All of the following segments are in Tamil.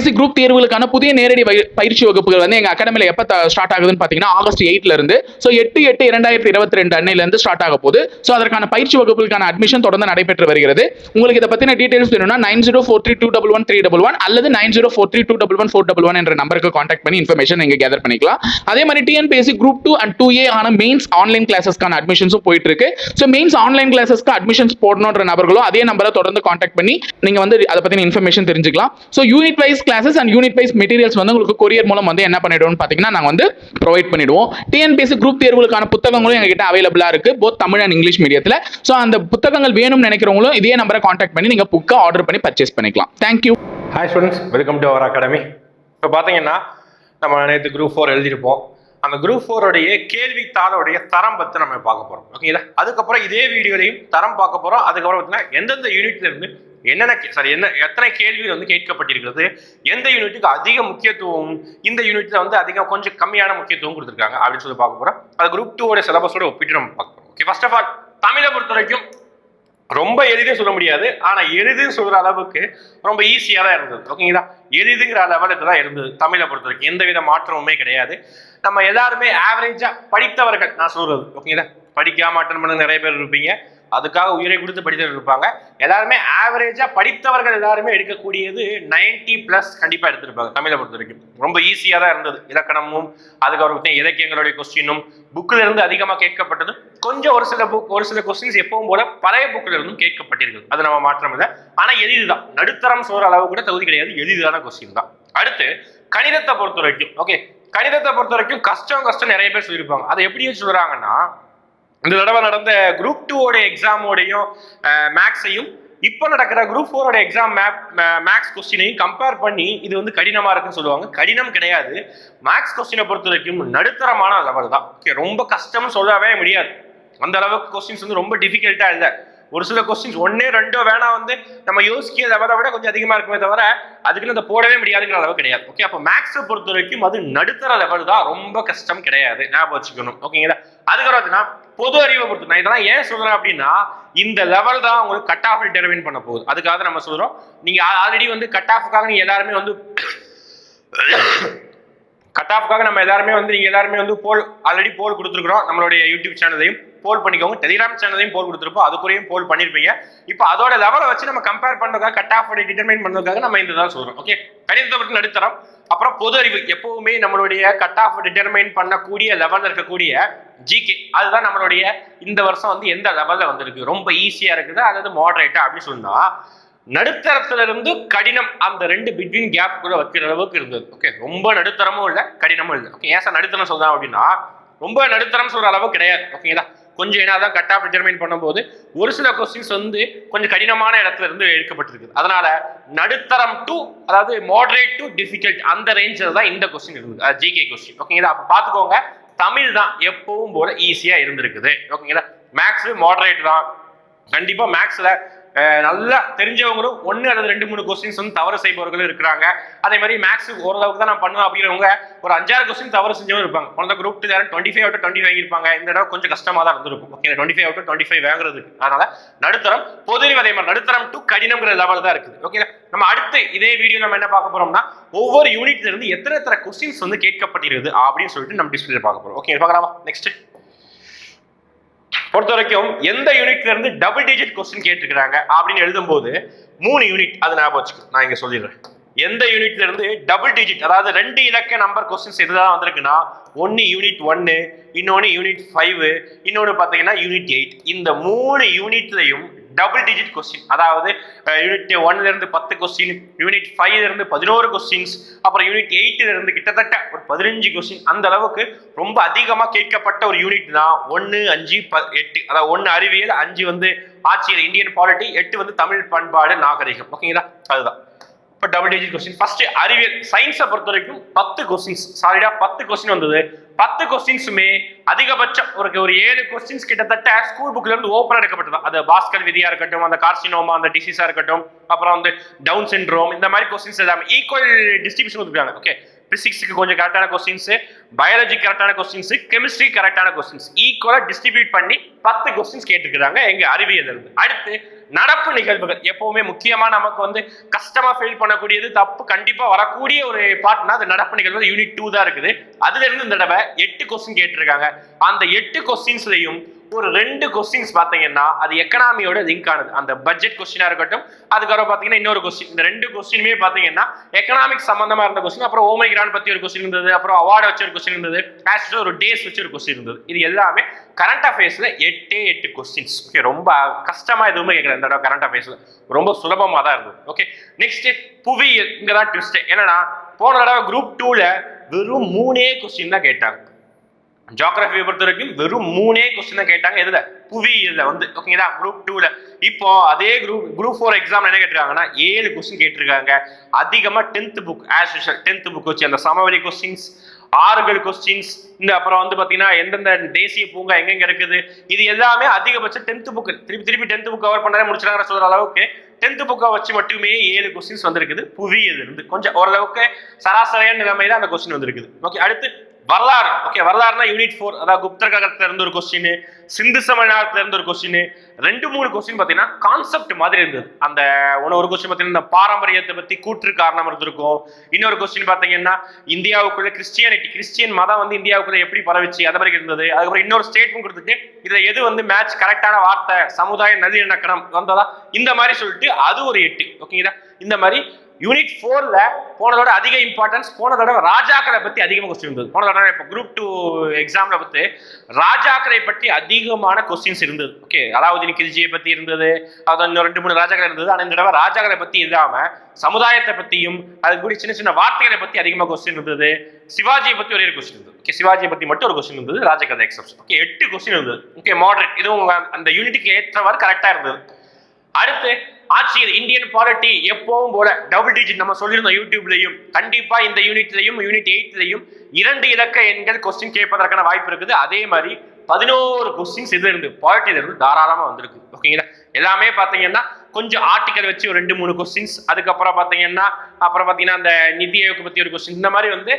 டிஎன்பிஎஸ்சி குரூப் தேர்வுகளுக்கான புதிய நேரடி பயிற்சி வகுப்புகள் வந்து எங்க அகாடமியில் எப்ப ஸ்டார்ட் ஆகுதுன்னு பாத்தீங்கன்னா ஆகஸ்ட் எயிட்ல இருந்து. ஸோ எட்டு எட்டு இரண்டாயிரத்தி இருபத்தி ரெண்டு அன்னையில இருந்து ஸ்டார்ட் ஆக போகுது. ஸோ அதற்கான பயிற்சி வகுப்புகளுக்கான அட்மிஷன் தொடர்ந்து நடைபெற்று வருகிறது. உங்களுக்கு இதை பத்தின டீடைல்ஸ் வேணும்னா nine zero four three two double one three double one அல்லது nine zero four three two double one four double one என்ற நம்பருக்கு கான்டாக்ட் பண்ணி இன்ஃபர்மேஷன் நீங்க கேதர் பண்ணிக்கலாம். அதே மாதிரி TNPSC group two and two A ஆன மெயின்ஸ் ஆன்லைன் கிளாஸஸ்க்கான அட்மிஷன்ஸும் போயிட்டு இருக்கு. ஸோ மெயின்ஸ் ஆன்லைன் கிளாஸஸ்க்கு அட்மிஷன்ஸ் போடணுன்ற நபர்களும் அதே நம்பரை தொடர்ந்து காண்டாக்ட் பண்ணி நீங்க வந்து அதை பத்தின இன்ஃபர்மேஷன் தெரிஞ்சுக்கலாம். So unit wise classes and unit wise materials வந்து உங்களுக்கு கொரியர் மூலம் வந்து என்ன பண்ணிடுவோம்னு பார்த்தீங்கன்னா நாங்கள் வந்து ப்ரொவைட் பண்ணிடுவோம். டிஎன்பிஎஸ்சி குரூப் தேர்வுகளுக்கான புத்தகங்களும் எங்ககிட்ட அவைலபிளாக இருக்கு போத் தமிழ் அண்ட் இங்கிலீஷ் மீடியத்தில் ஸோ அந்த புத்தகங்கள் வேணும்னு நினைக்கிறவங்களும் இதே நம்பரை கான்டாக்ட் பண்ணி நீங்கள் புக்கை ஆர்டர் பண்ணி பர்ச்சேஸ் பண்ணிக்கலாம். Thank you hi students welcome to our academy இப்போ பார்த்தீங்கன்னா நம்ம நேற்று குரூப் ஃபோர் எழுதியிருப்போம். அந்த குரூப் ஃபோருடைய கேள்வித்தாளோடைய தரம் பற்றி நம்ம பார்க்க போகிறோம் ஓகேங்களா அதுக்கப்புறம் இதே வீடியோலையும் தரம் பார்க்க போகிறோம் அதுக்கப்புறம் பார்த்தீங்கன்னா எந்தெந்த யூனிட்லேருந்து என்னென்ன சாரி என்ன எத்தனை கேள்விகள் வந்து கேட்கப்பட்டிருக்கிறது? எந்த யூனிட்டுக்கு அதிக முக்கியத்துவம் இந்த யூனிட்ல வந்து அதிகம் கொஞ்சம் கம்மியான முக்கியத்துவம் கொடுத்துருக்காங்க அப்படின்னு சொல்லி பார்க்க போகிறோம் அது குரூப் டூவோட சிலபஸோட ஒப்பிட்டு நம்ம பார்க்க போகிறோம் ஓகே ஃபர்ஸ்ட் ஆஃப் ஆல் தமிழை பொறுத்த வரைக்கும் ரொம்ப எளிதே சொல்ல முடியாது ஆனா எளிதுன்னு சொல்ற அளவுக்கு ரொம்ப ஈஸியா தான் இருந்தது. ஓகேங்களா எளிதுங்கிற லெவலுக்கு தான் இருந்தது தமிழை பொறுத்த வரைக்கும் எந்த வித மாற்றமுமே கிடையாது. நம்ம எல்லாருமே ஆவரேஜா படித்தவர்கள் நான் சொல்றது. ஓகேங்களா படிக்காம அட்டன் பண்ண நிறைய பேர் இருப்பீங்க. அதுக்காக உயிரை கொடுத்து படித்தவர்கள் இருப்பாங்க. எல்லாருமே ஆவரேஜா படித்தவர்கள் எல்லாருமே எடுக்கக்கூடியது 90 பிளஸ் கண்டிப்பா எடுத்திருப்பாங்க தமிழை பொறுத்த வரைக்கும். ரொம்ப ஈஸியா தான் இருந்தது. இலக்கணமும் அதுக்கப்புறம் இலக்கியங்களுடைய கொஸ்டினும் புக்கில் இருந்து அதிகமாக கேட்கப்பட்டது கொஞ்சம் ஒரு சில புக் ஒரு சில கொஸ்டின்ஸ் எப்பவும் போல பழைய புக்கில் இருந்தும் கேட்கப்பட்டிருக்குது. அது நம்ம மாற்றம் இல்லை ஆனா எளிதுதான். நடுத்தரம் சொல்ற அளவு கூட தகுதி கிடையாது எளிதான கொஸ்டின் தான். அடுத்து கணிதத்தை பொறுத்த வரைக்கும் ஓகே கணிதத்தை பொறுத்த வரைக்கும் கஷ்டம் கஷ்டம் நிறைய பேர் சொல்லியிருப்பாங்க. அதை எப்படி சொல்றாங்கன்னா இந்த தடவை நடந்த குரூப் டூவோட எக்ஸாமோடையும் மேக்ஸையும் இப்போ நடக்கிற குரூப் ஃபோரோட எக்ஸாம் மேப் மேக்ஸ் கொஸ்டினையும் கம்பேர் பண்ணி இது வந்து கடினமாக இருக்குன்னு சொல்லுவாங்க. கடினம் கிடையாது. மேக்ஸ் கொஸ்டினை பொறுத்த வரைக்கும் நடுத்தரமான லெவல் தான். ஓகே ரொம்ப கஷ்டம்னு சொல்லவே முடியாது. அந்த அளவுக்கு கொஸ்டின்ஸ் வந்து ரொம்ப டிஃபிகல்ட்டாக இல்லை. ஒரு சில கொஸ்டின்ஸ் ஒன்னே ரெண்டோ வேணா வந்து நம்ம யோசிக்கிறத லெவலை விட கொஞ்சம் அதிகமா இருக்குமே தவிர அதுக்குன்னு அந்த போடவே முடியாதுங்கிற அளவு கிடையாது. ஓகே அப்போ மேக்ஸை பொறுத்த வரைக்கும் அது நடுத்தர லெவல் தான். ரொம்ப கஷ்டம் கிடையாது. ஞாபகம் வச்சுக்கணும். ஓகேங்களா அதுக்கப்புறம் பார்த்தீங்கன்னா பொது அறிவை பொறுத்து நான் இதெல்லாம் ஏன் சொல்றேன் அப்படின்னா இந்த லெவல் தான் உங்களுக்கு கட் ஆஃப் டிட்டர்மின் பண்ண போகுது. அதுக்காக நம்ம சொல்றோம். நீங்க ஆல்ரெடி வந்து கட் ஆஃபுக்காக நீங்க எல்லாருமே வந்து கட் ஆஃப்காக நம்ம எல்லாருமே வந்து நீங்க எல்லாருமே வந்து போல் ஆல்ரெடி போல் கொடுத்துருக்குறோம். நம்மளுடைய யூடியூப் சேனலையும் போல் பண்ணிக்கோங்க. டெலிகிராம் சேனலையும் போல் கொடுத்துருப்போம். அதுக்குறையும் போல் பண்ணிருப்பீங்க. இப்போ அதோட லெவலை வச்சு நம்ம கம்பேர் பண்றதுக்காக கட் ஆஃப் டிட்டர்மைன் பண்ணுறதுக்காக நம்ம இந்த தான் சொல்றோம். ஓகே கணிதத்தை பற்றி நடுத்தரம். அப்புறம் பொது அறிவு. எப்பவுமே நம்மளுடைய கட் ஆஃப் டிட்டர்மைன் பண்ணக்கூடிய லெவலில் இருக்கக்கூடிய ஜிகே அதுதான் நம்மளுடைய இந்த வருஷம் வந்து எந்த லெவலில் வந்திருக்கு. ரொம்ப ஈஸியாக இருக்குது. அதாவது மாடரேட்டா அப்படின்னு சொன்னா நடுத்தரத்துல இருந்து கடினம் அந்த ரெண்டு பிட்வீன் கேப் கூட வைக்கிற அளவுக்கு இருந்தது. ஓகே ரொம்ப நடுத்தரமும் இல்லை கடினமும் இல்லை. ஓகே ஏன் சார் நடுத்தரம் சொல்றேன் அப்படின்னா ரொம்ப நடுத்தரம் சொல்ற அளவு கிடையாது. ஓகேங்களா கொஞ்சம் ஏன்னா தான் கட் ஆஃப் டிட்டர்மைன் பண்ணும்போது ஒரு சில கொஸ்டின்ஸ் வந்து கொஞ்சம் கடினமான இடத்துல இருந்து எடுக்கப்பட்டிருக்கு அதனால நடுத்தரம் டு அதாவது மாடரேட் டு டிஃபிகல்ட் அந்த ரேஞ்சில் தான் இந்த கொஸ்டின் இருக்குது ஜிகே கொஸ்டின் ஓகேங்களா அப்போ பார்த்துக்கோங்க. தமிழ் தான் எப்பவும் போல ஈஸியாக இருந்திருக்குது. ஓகேங்களா மேக்ஸ் மாடரேட் தான். கண்டிப்பாக மேக்ஸில் நல்லா தெரிஞ்சவங்களும் ஒன்று அல்லது ரெண்டு மூணு கொஸ்டின்ஸ் வந்து தவறு செய்பவர்களும் இருக்கிறாங்க. அதே மாதிரி மேக்ஸ் ஓரளவுக்கு தான் நான் பண்ணுவேன் அப்படிங்கிறவங்க ஒரு அஞ்சாறு கொஸ்டின் தவறு செஞ்சவங்க இருப்பாங்க. குழந்தை group two twenty five out twenty வாங்கியிருப்பாங்க. இந்த தடவை கொஞ்சம் கஷ்டமாக தான் இருந்திருக்கும். Okay twenty five out twenty five வாங்குறதுக்கு. அதனால நடுத்தரம் பொது அதே மாதிரி நடுத்தரம் டு கடினம்ங்கிற லெவல் தான் இருக்குது. ஓகே நம்ம அடுத்து இதே வீடியோ நம்ம என்ன பார்க்க போறோம்னா ஒவ்வொரு யூனிட்ல இருந்து எத்தனை எத்தனை கொஸ்டின்ஸ் வந்து கேட்கப்பட்டிருக்குது அப்படின்னு சொல்லிட்டு நம்ம டிஸ்பிளே பார்க்க போறோம். ஓகே பார்க்கலாமா? நெக்ஸ்ட் பொறுத்த வரைக்கும் எந்த யூனிட்ல இருந்து டபுள் டிஜிட் கொஸ்டின் கேட்டிருக்கிறாங்க அப்படின்னு எழுதும்போது மூணு யூனிட் அது ஞாபகம் வச்சுக்கோ. நான் இங்க சொல்லிடுறேன். எந்த யூனிட்ல இருந்து டபுள் டிஜிட் அதாவது ரெண்டு இலக்க நம்பர் கொஸ்டின்ஸ் எதுதான் வந்திருக்குன்னா ஒன்னு யூனிட் ஒன்னு இன்னொன்னு யூனிட் ஃபைவ் இன்னொன்னு பாத்தீங்கன்னா யூனிட் எயிட் இந்த மூணு யூனிட்லையும் டபுள் டிஜிட் கொஸ்டின் அதாவது யூனிட் ஒன்லேருந்து பத்து கொஸ்டின் யூனிட் ஃபைவ்லேருந்து பதினோரு கொஸ்டின்ஸ் அப்புறம் யூனிட் எயிட்டிலேருந்து கிட்டத்தட்ட ஒரு பதினஞ்சு கொஸ்டின் அந்த அளவுக்கு ரொம்ப அதிகமாக கேட்கப்பட்ட ஒரு யூனிட் தான் ஒன்று அஞ்சு ப எட்டு. அதாவது ஒன்று அறிவியல் அஞ்சு வந்து ஆட்சியில் இந்தியன் பாலிட்டி எட்டு வந்து தமிழ் பண்பாடு நாகரிகம். ஓகேங்களா அதுதான். இப்போ டபுள் டிஜிட் கொஸ்டின் ஃபர்ஸ்ட் அறிவியல் சயின்ஸை பொறுத்த வரைக்கும் பத்து கொஸ்டின்ஸ் சாரிடா பத்து கொஸ்டின் வந்தது. பத்து கொஸ்டின்ஸுமே அதிகபட்சம் ஒரு ஒரு ஏழு கொஸ்டின்ஸ் கிட்டத்தட்ட ஸ்கூல் புக்ல இருந்து ஓப்பன் எடுக்கப்பட்டது. அது பாஸ்கர் விதியா இருக்கட்டும் அந்த கார்சினோமா அந்த டிசீஸா இருக்கட்டும் அப்புறம் வந்து டவுன் சிண்ட்ரோம் இந்த மாதிரி கொஸ்டின்ஸ் எல்லாமே ஈக்குவல் டிஸ்ட்ரிபியூஷன் கொடுத்துருக்காங்க. ஓகே பிசிக்ஸுக்கு கொஞ்சம் கரெக்டான கொஸ்டின்ஸு பயாலஜி கரெக்டான கொஸ்டின்ஸு கெமிஸ்ட்ரி கரெக்டான கொஸ்டின்ஸ் ஈக்குவலாக டிஸ்ட்ரிபியூட் பண்ணி பத்து கொஸ்டின்ஸ் கேட்டுருக்குறாங்க எங்கள் அறிவியல் இருந்து அடுத்து நடப்பு நிகழ்வுகள். எப்பவுமே முக்கியமாக நமக்கு வந்து கஷ்டமாக ஃபீல் பண்ணக்கூடியது தப்பு கண்டிப்பாக வரக்கூடிய ஒரு பார்ட்னா அது நடப்பு நிகழ்வு யூனிட் டூ தான் இருக்குது. அதுலேருந்து இந்த தடவை எட்டு கொஸ்டின் கேட்டிருக்காங்க. அந்த எட்டு கொஸ்டின்ஸ்லையும் ஒரு ரெண்டு கொஸ்டின்ஸ் பார்த்தீங்கன்னா அது எக்கனாமியோட லிங்க் ஆனது. அந்த பட்ஜெட் கொஸ்டினா இருக்கட்டும் அதுக்கப்புறம் பார்த்தீங்கன்னா இன்னொரு கொஸ்டின் இந்த ரெண்டு கொஸ்டினுமே பார்த்தீங்கன்னா எக்கனாமிக் சம்பந்தமா இருந்த கொஸ்டின் அப்புறம் ஓமைகிரான் பத்தி ஒரு கொஸ்டின் இருந்தது. அப்புறம் அவார்டு வச்ச ஒரு கொஸ்டின் இருந்தது. ஆஸ் ஒரு டேஸ் வச்சு ஒரு கொஸ்டின் இருந்தது. இது எல்லாமே கரண்ட் அஃபேர்ஸ்ல எட்டே எட்டு கொஸ்டின்ஸ் ஓகே ரொம்ப கஷ்டமா எதுவுமே கேட்கல இந்த தடவை கரண்ட் அஃபேர்ஸ்ல ரொம்ப சுலபமாக தான் இருந்தது. ஓகே நெக்ஸ்ட் புவியியல். இங்கே தான் ட்விஸ்ட் என்னன்னா போன தடவை குரூப் டூல வெறும் மூணே கொஸ்டின் தான் கேட்டாங்க. ஜியாகிரபியை பொறுத்த வரைக்கும் வெறும் மூணே கொஸ்டின் தான் கேட்டாங்க. எதுல? புவியியல்ல வந்து. ஓகேங்களா குரூப் டூல இப்போ அதே குரூப் குரூப் ஃபோர் எக்ஸாம் என்ன கேட்டிருக்காங்கன்னா ஏழு கொஸ்டின் கேட்டிருக்காங்க. அதிகமா tenth book as usual tenth book வச்சு அந்த சமவெளி கொஸ்டின்ஸ் ஆறுகள் கொஸ்டின்ஸ் இந்த அப்புறம் வந்து பாத்தீங்கன்னா எந்தெந்த தேசிய பூங்கா எங்கெங்க இருக்குது? இது எல்லாமே அதிகபட்சம் டென்த் புக் திருப்பி திருப்பி டென்த் புக் கவர் பண்ணாலே முடிச்சிடாங்க சொல்ற அளவுக்கு. டென்த் புக்கை வச்சு மட்டுமே ஏழு கொஸ்டின்ஸ் வந்திருக்குது. புவியியல் இருந்து. கொஞ்சம் ஓரளவுக்கு சராசரியான நிலைமையில அந்த கொஸ்டின் வந்திருக்குது. ஓகே அடுத்து வரலாறு. ஓகே வரலாறுனா யூனிட் ஃபோர் அதாவது குப்தர் கழகத்துல இருந்து ஒரு கொஸ்டின் சிந்து சமநாதத்துல இருந்து ஒரு கொஸ்டின் ரெண்டு மூணு கொஸ்டின் பாத்தீங்கன்னா கான்செப்ட் மாதிரி இருந்தது. அந்த ஒன்று ஒரு கொஸ்டின் பாத்தீங்கன்னா இந்த பாரம்பரியத்தை பத்தி கூற்று காரணம் இருந்திருக்கும். இன்னொரு கொஸ்டின் பாத்தீங்கன்னா இந்தியாவுக்குள்ள கிறிஸ்டியானிட்டி கிறிஸ்டியன் மதம் வந்து இந்தியாவுக்குள்ள எப்படி பரவிச்சு அது மாதிரி இருந்தது. அதுக்கப்புறம் இன்னொரு ஸ்டேட்மெண்ட் கொடுத்துட்டு இதுல எது வந்து மேட்ச் கரெக்டான வார்த்தை சமுதாய நல்லிணக்கணம் வந்ததா? இந்த மாதிரி சொல்லிட்டு அது ஒரு எட்டு. ஓகேங்களா இந்த மாதிரி யூனிட் ஃபோரில் போன தடவை அதிக இம்பார்ட்டன்ஸ் போன தடவை ராஜாக்களை பற்றி அதிகமாக கொஸ்டின் இருந்தது. போன தடவை இப்போ குரூப் டூ எக்ஸாமில் பத்தி ராஜாக்களை பற்றி அதிகமான கொஸ்டின்ஸ் இருந்தது. ஓகே அலாவுதீன் கிரிஜியை பற்றி இருந்தது அது இன்னும் ரெண்டு மூணு ராஜாக்கள் இருந்தது. ஆனால் இந்த தடவை ராஜாக்களை பற்றி இல்லாமல் சமுதாயத்தை பற்றியும் அது கூட சின்ன சின்ன வார்த்தைகளை பற்றி அதிகமாக கொஸ்டின் இருந்தது. சிவாஜியை பற்றி ஒரே ஒரு கொஸ்டின் இருந்தது. ஓகே சிவாஜியை பற்றி மட்டும் ஒரு கொஸ்டின் இருந்தது ராஜகதை எக்ஸப்ஷன் ஓகே எட்டு கொஸ்டின் இருந்தது. ஓகே மாடரேட் இதுவும் அந்த யூனிட்டுக்கு ஏற்றவாறு கரெக்டாக இருந்தது. அடுத்து ஆட்சியில் இந்தியன் பாலிட்டி எப்பவும் போல டபுள் டிஜிட் நம்ம சொல்லியிருந்தோம் யூடியூப்லையும். கண்டிப்பா இந்த யூனிட்லையும் யூனிட் எயிட்லையும் இரண்டு இலக்க எண்கள் கொஸ்டின் கேட்பதற்கான வாய்ப்பு இருக்குது. அதே மாதிரி பதினோரு கொஸ்டின்ஸ் இதுல இருந்து பாலிட்டில இருந்து தாராளமா வந்திருக்கு. ஓகேங்களா எல்லாமே பாத்தீங்கன்னா கொஞ்சம் ஆர்டிக்கல் வச்சு ஒரு ரெண்டு மூணு கொஸ்டின்ஸ் அதுக்கப்புறம் பாத்தீங்கன்னா அப்புறம் பாத்தீங்கன்னா அந்த நிதி ஆயோக்கு பத்தி ஒரு கொஸ்டின் இந்த மாதிரி வந்து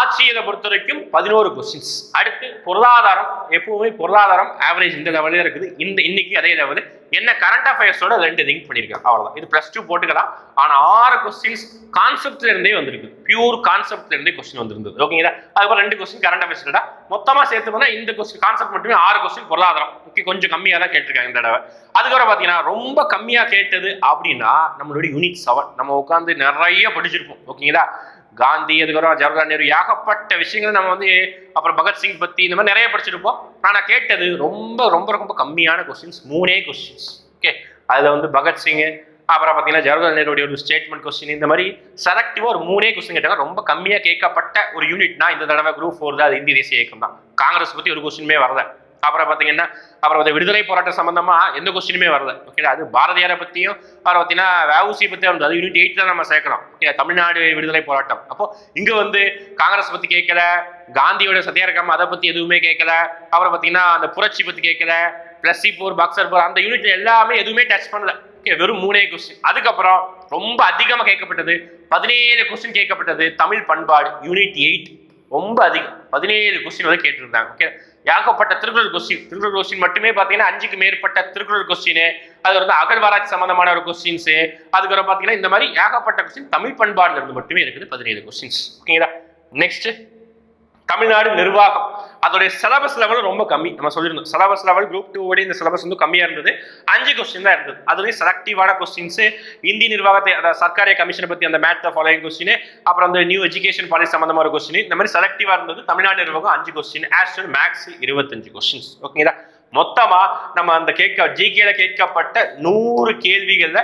ஆட்சியை பொறுத்த வரைக்கும் பதினோரு கொஸ்டின்ஸ் அடுத்து பொருளாதாரம் எப்பவுமே பொருளாதாரம் ஆவரேஜ் இந்த லெவலில் இருக்குது. இந்த இன்னைக்கு அதே லெவலு என்ன கரண்ட் அஃபேர்ஸோட ரெண்டு லிங்க் பண்ணியிருக்கேன். அவ்வளோதான் இது ப்ளஸ் டூ போட்டுக்கலாம். ஆனால் ஆறு கொஸ்டின்ஸ் கான்செப்ட்ல இருந்தே வந்திருக்கு. பியூர் கான்செப்ட்ல இருந்தே கொஸ்டின் வந்திருந்தது. ஓகேங்களா அதுக்கப்புறம் ரெண்டு கொஸ்டின் கரண்ட் அஃபேர்ஸ்டா மொத்தமாக சேர்த்து போனால் இந்த கொஸ்டின் கான்செப்ட் மட்டுமே ஆறு கொஸ்டின் பொருளாதாரம். ஓகே கொஞ்சம் கம்மியாக தான் கேட்டிருக்காங்க இந்த தடவை. அதுக்கப்புறம் பார்த்தீங்கன்னா ரொம்ப கம்மியாக கேட்டது அப்படின்னா நம்மளுடைய யூனிட் செவன் நம்ம உட்காந்து நிறைய படிச்சிருப்போம். ஓகேங்களா காந்தி அதுக்கப்புறம் ஜவஹர்லால் நேரு ஏகப்பட்ட விஷயங்கள் நம்ம வந்து அப்புறம் பகத்சிங் பத்தி இந்த மாதிரி நிறைய படிச்சிருப்போம். ஆனா கேட்டது ரொம்ப ரொம்ப ரொம்ப கம்மியான கொஸ்டின்ஸ் மூணே கொஸ்டின்ஸ் ஓகே அதுல வந்து பகத்சிங் அப்புறம் பார்த்தீங்கன்னா ஜவஹர்லால் நேருடைய ஒரு ஸ்டேட்மெண்ட் கொஸ்டின் இந்த மாதிரி செலக்டிவாக ஒரு மூணே கொஸ்டின் கேட்டாங்க. ரொம்ப கம்மியாக கேட்கப்பட்ட ஒரு யூனிட்னா இந்த தடவை குரூப் ஃபோர் தான் அது இந்திய தேசிய இயக்கம் தான். காங்கிரஸ் பற்றி ஒரு கொஸ்டினுமே வரல. அப்புறம் பார்த்தீங்கன்னா அப்புறம் அந்த விடுதலை போராட்டம் சம்மந்தமாக எந்த கொஸ்டினுமே வரல. ஓகே அது பாரதியாரை பற்றியும் அப்புறம் பார்த்தீங்கன்னா வேவுசி பற்றி வந்து அது யூனிட் எயிட் தான் நம்ம சேர்க்கிறோம் ஓகே தமிழ்நாடு விடுதலை போராட்டம். அப்போ இங்கே வந்து காங்கிரஸ் பற்றி கேட்கல காந்தியோட சத்தியாகிரகம் அதை பற்றி எதுவுமே கேட்கல அப்புறம் பார்த்தீங்கன்னா அந்த புரட்சி பற்றி கேட்கல பிளஸ்சி போர் பாக்ஸர் போர் அந்த யூனிட் எல்லாமே எதுவுமே டச் பண்ணல. ஓகே வெறும் மூணே கொஸ்டின் அதுக்கப்புறம் ரொம்ப அதிகமாக கேட்கப்பட்டது பதினேழு கொஸ்டின் கேட்கப்பட்டது தமிழ் பண்பாடு யூனிட் எயிட் ரொம்ப அதிகம். பதினேழு கொஸ்டின் வந்து கேட்டிருந்தாங்க. ஓகே ஏகப்பட்ட திருக்குறள் கொஸ்டின். திருக்குறள் கொஸ்டின் மட்டுமே பார்த்தீங்கன்னா அஞ்சுக்கு மேற்பட்ட திருக்குறள் கொஸ்டின் அது வந்து அகழ்வாராய்ச்சி சம்பந்தமான ஒரு கொஸ்டின்ஸ் அதுக்கப்புறம் பார்த்தீங்கன்னா இந்த மாதிரி ஏகப்பட்ட கொஸ்டின் தமிழ் பண்பாடுல இருந்து மட்டுமே இருக்குது பதினேழு கொஸ்டின்ஸ் ஓகேங்களா? நெக்ஸ்ட் தமிழ்நாடு நிர்வாகம். அதோடைய சிலபஸ் லெவல் ரொம்ப கம்மி. நம்ம சொல்லியிருந்தோம் சிலபஸ் லெவல் குரூப் டூவோட இந்த சிலபஸ் வந்து கம்மியாக இருந்தது. அஞ்சு கொஸ்டின் தான் இருந்தது. அதுலேயும் செலக்டிவான கொஸ்டின்ஸ் இந்தி நிர்வாகத்தை அதாவது சர்க்காரிய கமிஷனை பற்றி அந்த மேட் ஃபாலோயிங் கொஸ்டின் அப்புறம் அந்த நியூ எஜுகேஷன் பாலிசி சம்மந்தமாக ஒரு கொஸ்டின் இந்த மாதிரி செலக்டிவாக இருந்தது. தமிழ்நாடு நிர்வாகம் அஞ்சு கொஸ்டின் ஆஸ்டல் மேக்ஸ் இருபத்தஞ்சு கொஸ்டின்ஸ் ஓகேங்களா மொத்தமா நம்ம அந்த கேட்க ஜிகேல கேட்கப்பட்ட நூறு கேள்விகள்ல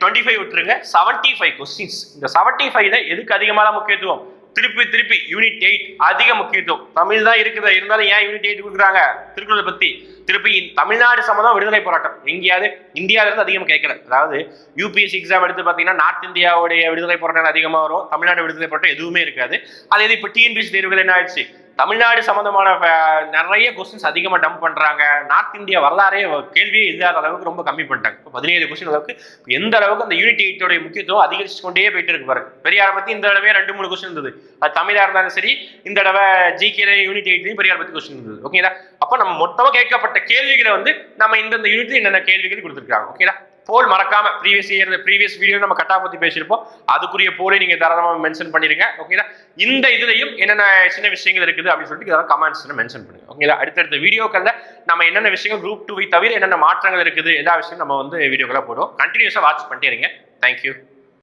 டுவெண்ட்டி ஃபைவ் விட்டுருங்க. செவன்டி ஃபைவ் கொஸ்டின்ஸ் இந்த செவன்டி ஃபைவ்ல எதுக்கு அதிகமான முக்கியத்துவம்? திருப்பி திருப்பி யூனிட் எயிட் அதிக முக்கியத்துவம். தமிழ் தான் இருக்குது. இருந்தாலும் ஏன் யூனிட் எயிட் கொடுக்குறாங்க? திருக்குறளை பத்தி திருப்பி தமிழ்நாடு சம்மந்தம் விடுதலை போராட்டம். எங்கேயாவது இந்தியாவில இருந்து அதிகமாக கேட்கல. அதாவது யூபிஎஸ்சி எக்ஸாம் எடுத்து பார்த்தீங்கன்னா நார்த் இந்தியாவுடைய விடுதலை போராட்டம் அதிகமாக வரும். தமிழ்நாடு விடுதலை போராட்டம் எதுவுமே இருக்காது. அதே இது இப்போ டிஎன்பிஎஸ்சி தேர்வுகள் என்ன ஆயிடுச்சு? தமிழ்நாடு சம்மந்தமான நிறைய கொஸ்டின்ஸ் அதிகமாக டம்ப் பண்ணுறாங்க நார்த் இந்தியா வரலாறே கேள்வியே இல்லாத அளவுக்கு ரொம்ப கம்மி பண்ணிட்டாங்க. இப்போ பதினேழு கொஸ்டின் அளவுக்கு எந்த அளவுக்கு அந்த யூனிட் எயிட்டோடைய முக்கியத்துவம் அதிகரிச்சு கொண்டே போயிட்டு இருக்கு பாருங்க. பெரியாரை பற்றி இந்த தடவை ரெண்டு மூணு கொஸ்டின் இருந்தது. அது தமிழாக இருந்தாலும் சரி இந்த தடவை ஜிகேல யூனிட் எயிட்லையும் பெரியார் பற்றி கொஸ்டின் இருந்தது. ஓகேங்களா அப்போ நம்ம மொத்தமாக கேட்கப்பட்ட கேள்விகளை வந்து நம்ம இந்தந்த யூனிட்ல என்னென்ன கேள்விகள் கொடுத்துருக்காங்க. ஓகேங்களா போல் மறக்காம ப்ரீவியஸ் இயர் ப்ரீவியஸ் வீடியோ நம்ம கட்டா பத்தி பேசியிருப்போம். அதுக்குரிய போலே நீங்க தாராளமாக மென்ஷன் பண்ணிருங்க ஓகேங்களா இந்த இதுலையும் என்னென்ன சின்ன விஷயங்கள் இருக்குது அப்படின்னு சொல்லிட்டு இதெல்லாம் கமெண்ட்ஸ் மென்ஷன் பண்ணுங்க ஓகேங்களா அடுத்தடுத்த வீடியோக்கள்ல நம்ம என்னென்ன விஷயங்கள் குரூப் டூவை தவிர என்னென்ன மாற்றங்கள் இருக்குது எல்லா விஷயமும் நம்ம வந்து வீடியோக்கெல்லாம் போடுவோம். கண்டினியூஸாக வாட்ச் பண்ணிட்டே இருங்க. தேங்க்யூ